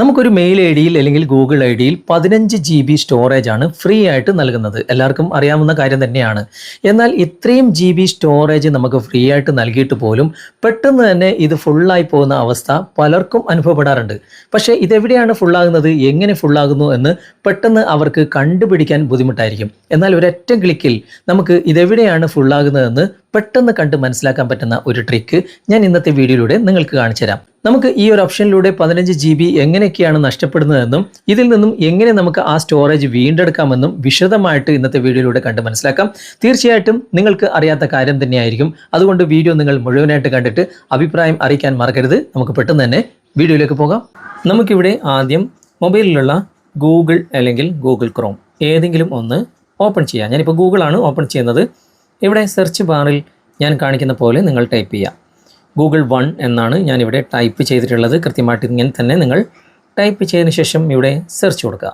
നമുക്കൊരു mail I ഡിയിൽ അല്ലെങ്കിൽ ഗൂഗിൾ ഐ ഡിയിൽ പതിനഞ്ച് ജി ബി സ്റ്റോറേജ് ആണ് ഫ്രീ ആയിട്ട് നൽകുന്നത്. എല്ലാവർക്കും അറിയാവുന്ന കാര്യം തന്നെയാണ്. എന്നാൽ ഇത്രയും ജി ബി സ്റ്റോറേജ് നമുക്ക് ഫ്രീ ആയിട്ട് നൽകിയിട്ട് പോലും പെട്ടെന്ന് തന്നെ ഇത് ഫുള്ളായി പോകുന്ന അവസ്ഥ പലർക്കും അനുഭവപ്പെടാറുണ്ട്. പക്ഷേ ഇതെവിടെയാണ് ഫുള്ളാകുന്നത് എങ്ങനെ ഫുള്ളാകുന്നു എന്ന് പെട്ടെന്ന് അവർക്ക് കണ്ടുപിടിക്കാൻ ബുദ്ധിമുട്ടായിരിക്കും. എന്നാൽ ഒരൊറ്റ ക്ലിക്കിൽ നമുക്ക് ഇതെവിടെയാണ് ഫുള്ളാകുന്നതെന്ന് പെട്ടെന്ന് കണ്ട് മനസ്സിലാക്കാൻ പറ്റുന്ന ഒരു ട്രിക്ക് ഞാൻ ഇന്നത്തെ വീഡിയോയിലൂടെ നിങ്ങൾക്ക് കാണിച്ചു തരാം. നമുക്ക് ഈ ഒരു ഓപ്ഷനിലൂടെ പതിനഞ്ച് ജി ബി എങ്ങനെയൊക്കെയാണ് നഷ്ടപ്പെടുന്നതെന്നും ഇതിൽ നിന്നും എങ്ങനെ നമുക്ക് ആ സ്റ്റോറേജ് വീണ്ടെടുക്കാമെന്നും വിശദമായിട്ട് ഇന്നത്തെ വീഡിയോയിലൂടെ കണ്ട് മനസ്സിലാക്കാം. തീർച്ചയായിട്ടും നിങ്ങൾക്ക് അറിയാത്ത കാര്യം തന്നെയായിരിക്കും. അതുകൊണ്ട് വീഡിയോ നിങ്ങൾ മുഴുവനായിട്ട് കണ്ടിട്ട് അഭിപ്രായം അറിയിക്കാൻ മറക്കരുത്. നമുക്ക് പെട്ടെന്ന് തന്നെ വീഡിയോയിലേക്ക് പോകാം. നമുക്കിവിടെ ആദ്യം മൊബൈലിലുള്ള ഗൂഗിൾ അല്ലെങ്കിൽ ഗൂഗിൾ ക്രോം ഏതെങ്കിലും ഒന്ന് ഓപ്പൺ ചെയ്യാം. ഞാനിപ്പോൾ ഗൂഗിളാണ് ഓപ്പൺ ചെയ്യുന്നത്. ഇവിടെ സെർച്ച് ബാറിൽ ഞാൻ കാണിക്കുന്ന പോലെ നിങ്ങൾ ടൈപ്പ് ചെയ്യുക ഗൂഗിൾ വൺ എന്നാണ് ഞാനിവിടെ ടൈപ്പ് ചെയ്തിട്ടുള്ളത്. കൃത്യമായിട്ട് ഇങ്ങനെ തന്നെ നിങ്ങൾ ടൈപ്പ് ചെയ്തതിന് ശേഷം ഇവിടെ സെർച്ച് കൊടുക്കുക.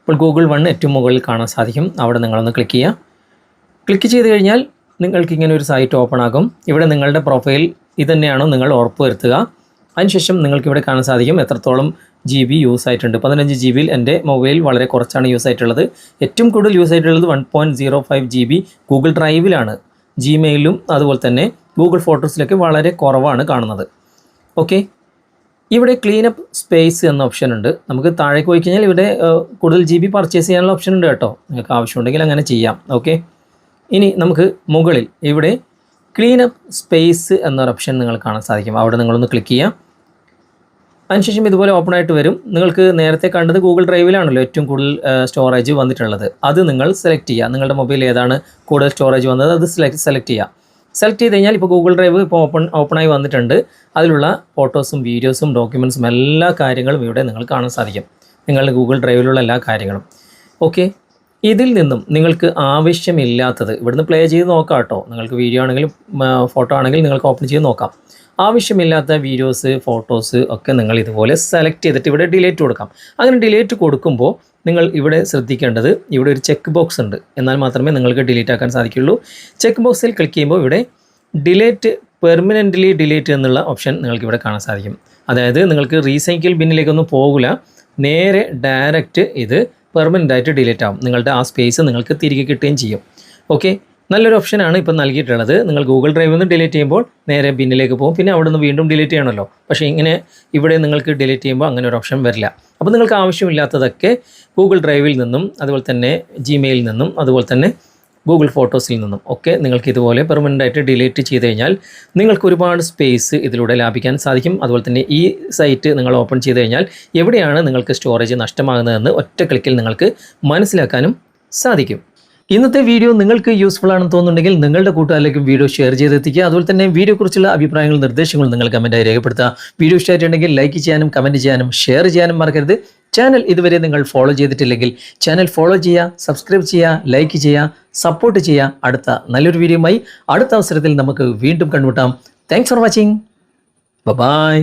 ഇപ്പോൾ ഗൂഗിൾ വൺ ഏറ്റവും മുകളിൽ കാണാൻ സാധിക്കും. അവിടെ നിങ്ങളൊന്ന് ക്ലിക്ക് ചെയ്യുക. ക്ലിക്ക് ചെയ്ത് കഴിഞ്ഞാൽ നിങ്ങൾക്ക് ഇങ്ങനെ ഒരു സൈറ്റ് ഓപ്പൺ ആകും. ഇവിടെ നിങ്ങളുടെ പ്രൊഫൈൽ ഇതുതന്നെയാണോ നിങ്ങൾ ഉറപ്പ് വരുത്തുക അതിനുശേഷം നിങ്ങൾക്ക് ഇവിടെ കാണാൻ സാധിക്കും. എത്രത്തോളം ജി ബി യൂസ് ആയിട്ടുണ്ട്. പതിനഞ്ച് ജി ബിയിൽ എന്റെ മൊബൈൽ വളരെ കുറച്ചാണ് യൂസ് ആയിട്ടുള്ളത്. ഏറ്റവും കൂടുതൽ യൂസ് ആയിട്ടുള്ളത് one point zero five G B Google ഡ്രൈവിലാണ് ജിമെയിലും അതുപോലെ തന്നെ ഗൂഗിൾ ഫോട്ടോസിലൊക്കെ വളരെ കുറവാണ് കാണുന്നത്. ഓക്കെ ഇവിടെ ക്ലീനപ്പ് സ്പേസ് എന്ന ഓപ്ഷൻ ഉണ്ട്. നമുക്ക് താഴേക്ക് പോയി കഴിഞ്ഞാൽ ഇവിടെ കൂടുതൽ ജി ബി പർച്ചേസ് ചെയ്യാനുള്ള ഓപ്ഷൻ ഉണ്ട് കേട്ടോ. നിങ്ങൾക്ക് ആവശ്യമുണ്ടെങ്കിൽ അങ്ങനെ ചെയ്യാം. ഓക്കെ ഇനി നമുക്ക് മുകളിൽ ഇവിടെ ക്ലീനപ്പ് സ്പേസ് എന്നൊരു ഓപ്ഷൻ നിങ്ങൾ കാണാൻ സാധിക്കും. അവിടെ നിങ്ങളൊന്ന് ക്ലിക്ക് ചെയ്യാം. അതിനുശേഷം ഇതുപോലെ ഓപ്പൺ ആയിട്ട് വരും. നിങ്ങൾക്ക് നേരത്തെ കണ്ടത് ഗൂഗിൾ ഡ്രൈവിലാണല്ലോ ഏറ്റവും കൂടുതൽ സ്റ്റോറേജ് വന്നിട്ടുള്ളത്. അത് നിങ്ങൾ സെലക്ട് ചെയ്യുക. നിങ്ങളുടെ മൊബൈൽ ഏതാണ് കൂടുതൽ സ്റ്റോറേജ് വന്നത് അത് സെലക്ട് സെലക്ട് ചെയ്യുക. സെലക്ട് ചെയ്ത് കഴിഞ്ഞാൽ ഇപ്പോൾ ഗൂഗിൾ ഡ്രൈവ് ഇപ്പോൾ ഓപ്പൺ ഓപ്പണായി വന്നിട്ടുണ്ട്. അതിലുള്ള ഫോട്ടോസും വീഡിയോസും ഡോക്യുമെന്റ്സും എല്ലാ കാര്യങ്ങളും ഇവിടെ നിങ്ങൾ കാണാൻ സാധിക്കും. നിങ്ങളുടെ ഗൂഗിൾ ഡ്രൈവിലുള്ള എല്ലാ കാര്യങ്ങളും. ഓക്കെ ഇതിൽ നിന്നും നിങ്ങൾക്ക് ആവശ്യമില്ലാത്തത് ഇവിടുന്ന് പ്ലേ ചെയ്ത് നോക്കാം കേട്ടോ. നിങ്ങൾക്ക് വീഡിയോ ആണെങ്കിലും ഫോട്ടോ ആണെങ്കിലും നിങ്ങൾക്ക് ഓപ്പൺ ചെയ്ത് നോക്കാം. ആവശ്യമില്ലാത്ത വീഡിയോസ് ഫോട്ടോസ് ഒക്കെ നിങ്ങൾ ഇതുപോലെ സെലക്ട് ചെയ്തിട്ട് ഇവിടെ ഡിലേറ്റ് കൊടുക്കാം. അങ്ങനെ ഡിലേറ്റ് കൊടുക്കുമ്പോൾ നിങ്ങൾ ഇവിടെ ശ്രദ്ധിക്കേണ്ടത് ഇവിടെ ഒരു ചെക്ക് ബോക്സ് ഉണ്ട്. എന്നാൽ മാത്രമേ നിങ്ങൾക്ക് ഡിലീറ്റ് ആക്കാൻ സാധിക്കുള്ളൂ. ചെക്ക് ബോക്സിൽ ക്ലിക്ക് ചെയ്യുമ്പോൾ ഇവിടെ ഡിലേറ്റ് പെർമനന്റ്ലി ഡിലേറ്റ് എന്നുള്ള ഓപ്ഷൻ നിങ്ങൾക്ക് ഇവിടെ കാണാൻ സാധിക്കും. അതായത് നിങ്ങൾക്ക് റീസൈക്കിൾ ബിന്നിലേക്കൊന്നും പോകില്ല നേരെ ഡയറക്റ്റ് ഇത് പെർമനന്റ് ആയിട്ട് ഡിലീറ്റ് ആവും. നിങ്ങളുടെ ആ സ്പേസ് നിങ്ങൾക്ക് തിരികെ കിട്ടുകയും ചെയ്യും. ഓക്കെ നല്ലൊരു ഓപ്ഷനാണ് ഇപ്പം നൽകിയിട്ടുള്ളത്. നിങ്ങൾ ഗൂഗിൾ ഡ്രൈവിൽ നിന്ന് ഡിലീറ്റ് ചെയ്യുമ്പോൾ നേരെ ബിന്നിലേക്ക് പോകും. പിന്നെ അവിടെ നിന്ന് വീണ്ടും ഡിലീറ്റ് ചെയ്യണമല്ലോ. പക്ഷേ ഇങ്ങനെ ഇവിടെ നിങ്ങൾക്ക് ഡിലീറ്റ് ചെയ്യുമ്പോൾ അങ്ങനെ ഒരു ഓപ്ഷൻ വരില്ല. അപ്പോൾ നിങ്ങൾക്ക് ആവശ്യമില്ലാത്തതൊക്കെ ഗൂഗിൾ ഡ്രൈവിൽ നിന്നും അതുപോലെ തന്നെ ജിമെയിലിൽ നിന്നും അതുപോലെ തന്നെ ഗൂഗിൾ ഫോട്ടോസിൽ നിന്നും. ഒക്കെ നിങ്ങൾക്ക് ഇതുപോലെ പെർമനന്റ് ആയിട്ട് ഡിലീറ്റ് ചെയ്ത് കഴിഞ്ഞാൽ നിങ്ങൾക്ക് ഒരുപാട് സ്പേസ് ഇതിലൂടെ ലാഭിക്കാൻ സാധിക്കും. അതുപോലെ തന്നെ ഈ സൈറ്റ് നിങ്ങൾ ഓപ്പൺ ചെയ്ത് കഴിഞ്ഞാൽ എവിടെയാണ് നിങ്ങൾക്ക് സ്റ്റോറേജ് നഷ്ടമാകുന്നതെന്ന് ഒറ്റ ക്ലിക്കിൽ നിങ്ങൾക്ക് മനസ്സിലാക്കാനും സാധിക്കും. ഇന്നത്തെ വീഡിയോ നിങ്ങൾക്ക് യൂസ്ഫുൾ ആണെന്ന് തോന്നുന്നുണ്ടെങ്കിൽ നിങ്ങളുടെ കൂട്ടുകാരിലേക്കും വീഡിയോ ഷെയർ ചെയ്തെത്തിക്കുക. അതുപോലെ തന്നെ വീഡിയോക്കുറിച്ചുള്ള അഭിപ്രായങ്ങളും നിർദ്ദേശങ്ങളും നിങ്ങൾ കമന്റായി രേഖപ്പെടുത്തുക. വീഡിയോ ഇഷ്ടമായിട്ടുണ്ടെങ്കിൽ ലൈക്ക് ചെയ്യാനും കമന്റ് ചെയ്യാനും ഷെയർ ചെയ്യാനും മറക്കരുത്. ചാനൽ ഇതുവരെ നിങ്ങൾ ഫോളോ ചെയ്തിട്ടില്ലെങ്കിൽ ചാനൽ ഫോളോ ചെയ്യുക സബ്സ്ക്രൈബ് ചെയ്യുക ലൈക്ക് ചെയ്യുക സപ്പോർട്ട് ചെയ്യുക. അടുത്ത നല്ലൊരു വീഡിയോയുമായി അടുത്ത അവസരത്തിൽ നമുക്ക് വീണ്ടും കണ്ടുമുട്ടാം. Thanks for watching bye